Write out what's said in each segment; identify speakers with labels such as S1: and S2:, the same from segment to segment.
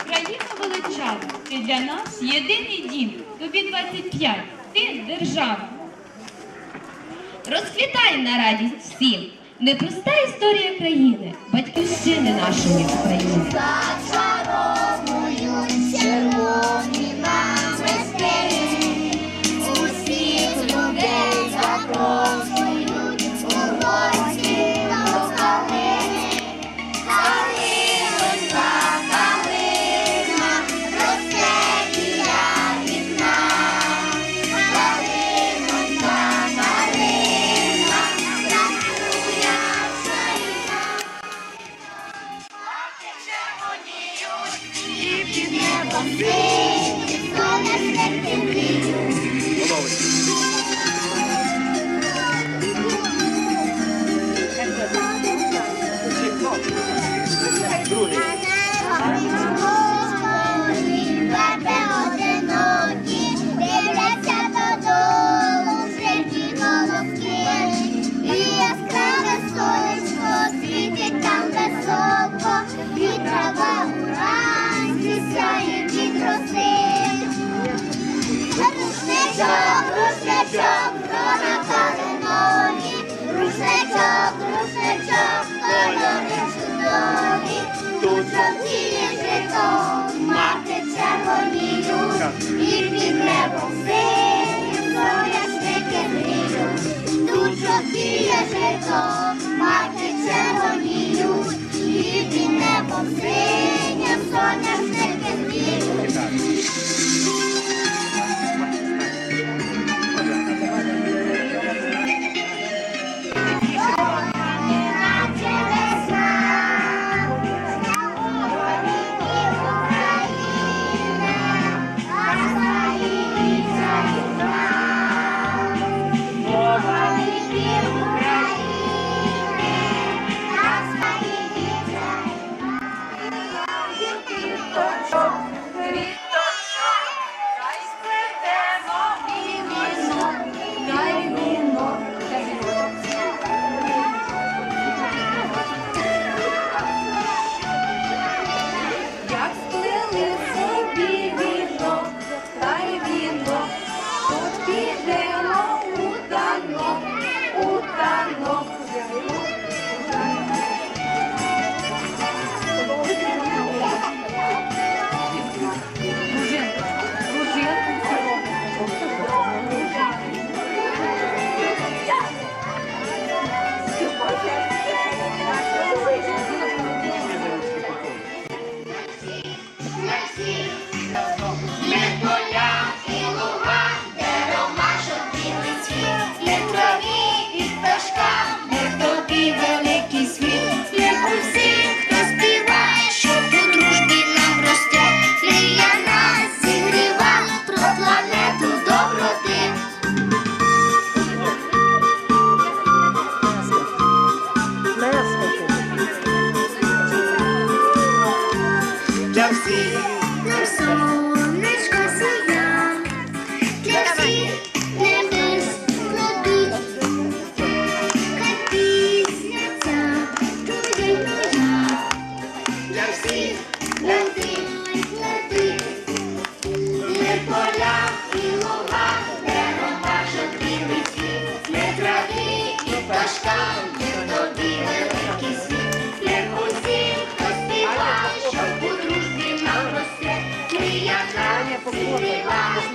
S1: Україна величава, ти для нас єдиний дім. Тобі 25, ти держава.
S2: Розквітай на радість всім. Непроста історія країни, батьківщини нашої України.
S3: Надія житло, мати червоніють, і не
S4: сил.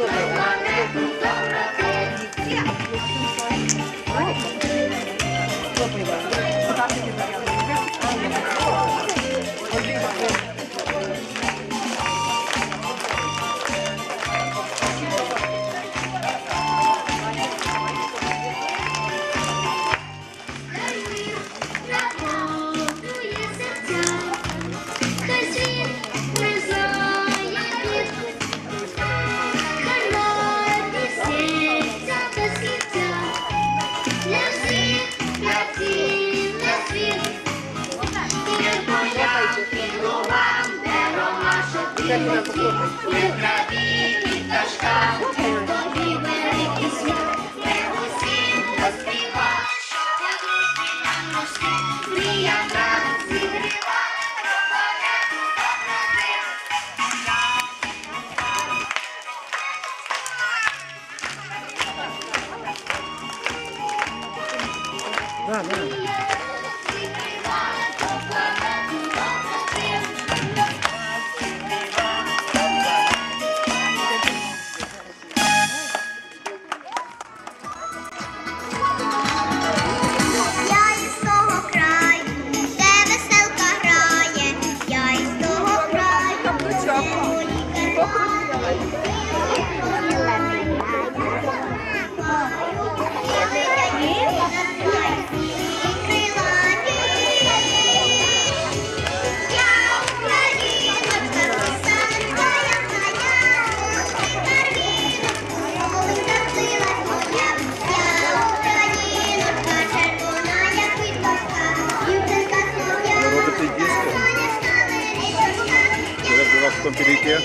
S3: Yeah. here?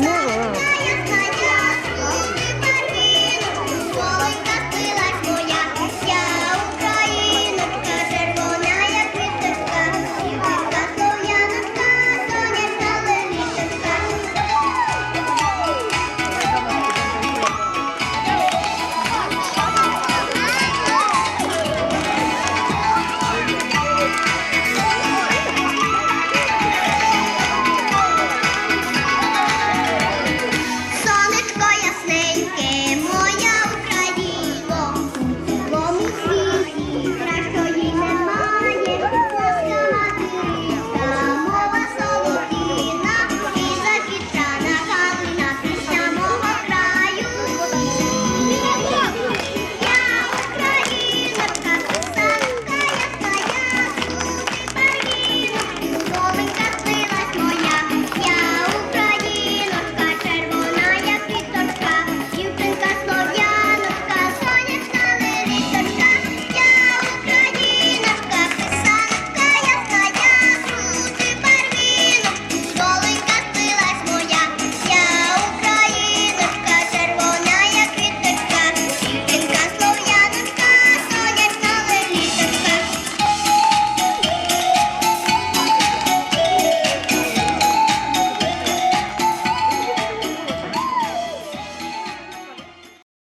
S3: you.